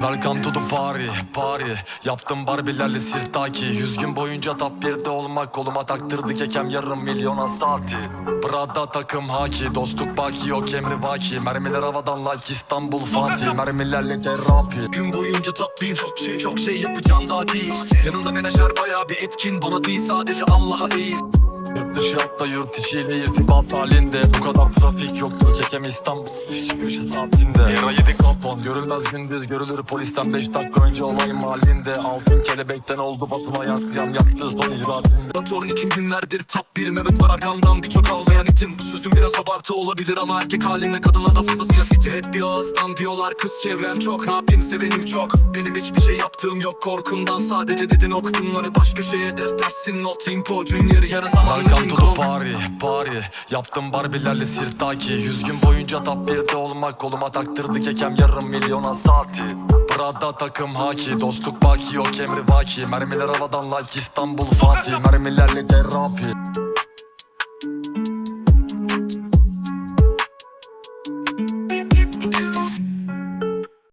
Welcome to the party, party Yaptım barbilerle sirtaki. Yüz gün boyunca top 1'de olmak Koluma taktırdı kekem yarım milyon saati Prada takım haki Dostluk baki yok emri vaki. Mermiler havadan like İstanbul Fatih. Mermilerle terapi. Gün boyunca top bir çok şey yapacağım daha değil. Yanımda menajer baya bir etkin. Bana değil sadece Allah'a değil Hatta yurt içiyle irtibat halinde. Bu kadar trafik yoktur kekem İstanbul. Köşe saatinde. Yara yedi kampon Görülmez gündüz görülür polisten. 5 dakika önce olay mahallinde. Altın kelebekten oldu basına yansıyan yaptığı son icraatinde Motorun iki günlerdir top birim Evet var arkamdan. Birçok ağlayan itim Bu sözün biraz abartı olabilir ama erkek halimle kadınlara fazlasıyla fitim Hep bir ağızdan diyorlar kız çevrem çok Ne yapayım sevenim çok. Benim hiçbir şey yaptığım yok korkumdan Sadece dedin ok bunları başka şeye deftersin Not impo junior yarı zamanlı Welcome King party, party Yaptım barbilerle sirtaki. Yüz gün boyunca top 1'de olmak. Koluma taktırdı kekem yarım milyona saati Prada takım haki. Dostluk baki yok emri vaki. Mermiler havadan like İstanbul Fatih. Mermilerle terapi